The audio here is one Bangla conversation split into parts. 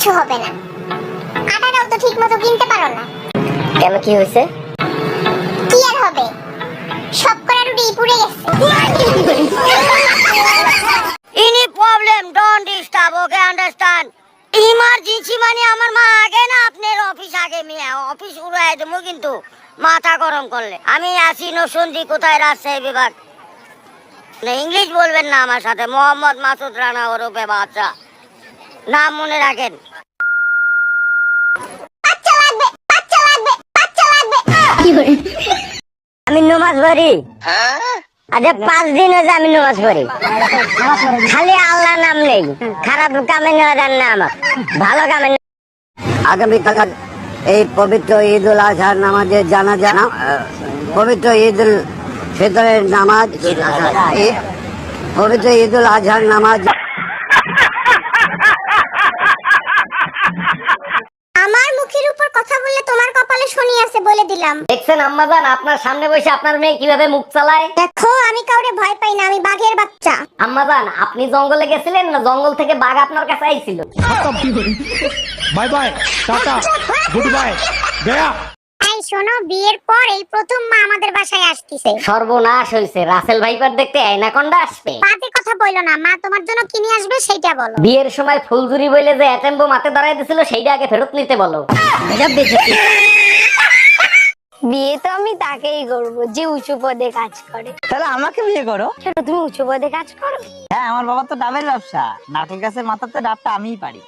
কিচ্ছু হবে না। আটাটাও তো ঠিক মতো কিনতে পারো না। কেন কি হয়েছে? কি আর হবে? সব করা রুটি পুড়ে গেছে। Any problem don't disturb okay understand emergency মানে আমার মা আগে না আপনার অফিস আগে মেয়ে অফিস উড়াই দেবো কিন্তু মাথা গরম করলে। আমি আছি নসুন্দি কোথায় রাজশাহী বিভাগ? না ইংলিশ বলবেন না আমার সাথে মোহাম্মদ মাসুদ রানা ওরফে বাচ্চা নাম মনে রাখেন বাচ্চা লাগবে বাচ্চা লাগবে বাচ্চা লাগবে আমি নমাজ পড়ি। পাঁচ দিন হয়েছে আমি নমাজ পড়ি। খালি আল্লাহ নাম নেই। খারাপ কামে না আমার। ভালো কামে আগামীকাল এই পবিত্র ঈদ উল আজহার নামাজের জানাজা না, আহ, পবিত্র ঈদ উল ফিতরের নামাজ পবিত্র ঈদ উল আজহার নামাজ আমার মুখের উপর কথা বললে তোমার কপালে শনি আছে গেছিলাম দেখছেন আম্মাজান আপনার সামনে বসে আপনার মেয়ে কীভাবে মুখ চালায়? দেখো আমি কাউরে ভয় পাই না আমি বাঘের বাচ্চা। আম্মাজান আপনি জঙ্গলে গেছিলেন না? জঙ্গল থেকে বাঘ আপনার কাছে আইছিল? Bye bye tata good bye Gaya শোনো বিয়ের পর এই প্রথম মা আমাদের বাসায় সর্বনাশ হয়েছে রাসেল ভাইপার দেখতে অ্যানাকোন্ডা আসবে। বাজে কথা বইলো না মা তোমার জন্য কিনে আসবে সেইটা বলো। বিয়ের সময় ফুলজুরি বলে যে অ্যাটেম্বো মাতে দাঁড়ায় সেইটা আগে ফেরত নিতে বলো। দেখেছি। বিয়ে তো আমি তাকেই করব যে উঁচু পদে কাজ করে। তাহলে আমাকে বিয়ে করো। ছোট তুমি উঁচু পদে কাজ করো? হ্যাঁ আমার বাবা তো ডাবের ব্যবসা। নারকেল গাছের মাথাতে ডাবটা আমিই পারি।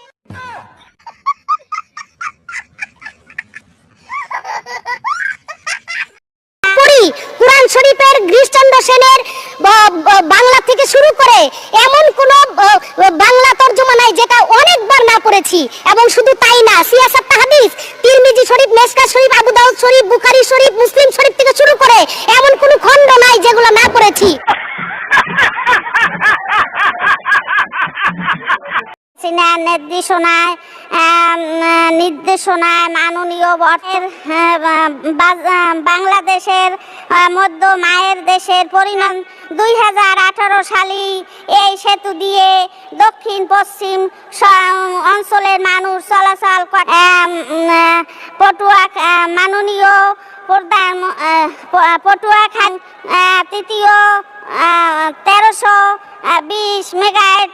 কুরআন শরীফের গ্রিশচন্দ্র সেনের বাংলা থেকে শুরু করে এমন কোন ব- বাংলা তর্জমা নাই যেটা অনেকবার না এবং শুধু তাই না, সিয়াসাত তাহাদিস, তিরমিজি শরীফ মেসকা শরীফ, আবু দাউদ শরীফ, বুখারী শরীফ, মুসলিম শরীফ থেকে শুরু করে এমন কোনো খণ্ড নাই যেগুলো না পড়েছি। নির্দেশনায় নির্দেশনায় মাননীয় বটের বাংলাদেশের মধ্য মায়ের দেশের পরিণাম দুই হাজার আঠারো সালে এই সেতু দিয়ে দক্ষিণ পশ্চিম অঞ্চলের মানুষ চলাচল পটুয়া মাননীয় প্রধান পটুয়া খান তৃতীয় তেরোশো বিশ আহ,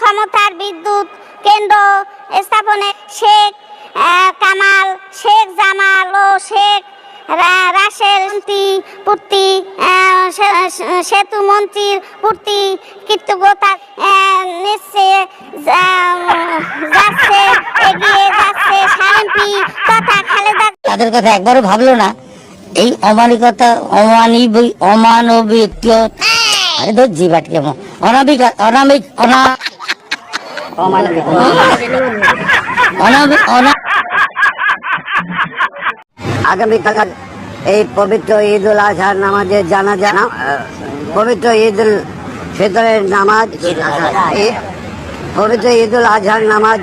ক্ষমতার বিদ্যুৎ কেন্দ্র স্থাপনে শেখ কামাল, শেখ জামাল ও শেখ রাশের পূর্তি সেতু মন্ত্রীর পূর্তি কৃতজ্ঞতা নিচ্ছে যাচ্ছে, এগিয়ে যাচ্ছে সারেমপি তথা খালেদা তাদের কথা একবারও ভাবলো না। এই অমানিকতা অমানবিক অমানবিক, আরে ধর অনাবিক, অনামিক, অনা আগামীকাল এই পবিত্র ঈদ উল আজহার নামাজের জানা জানা পবিত্র ঈদ উল ফিতরের নামাজ পবিত্র ঈদ উল আজহার নামাজ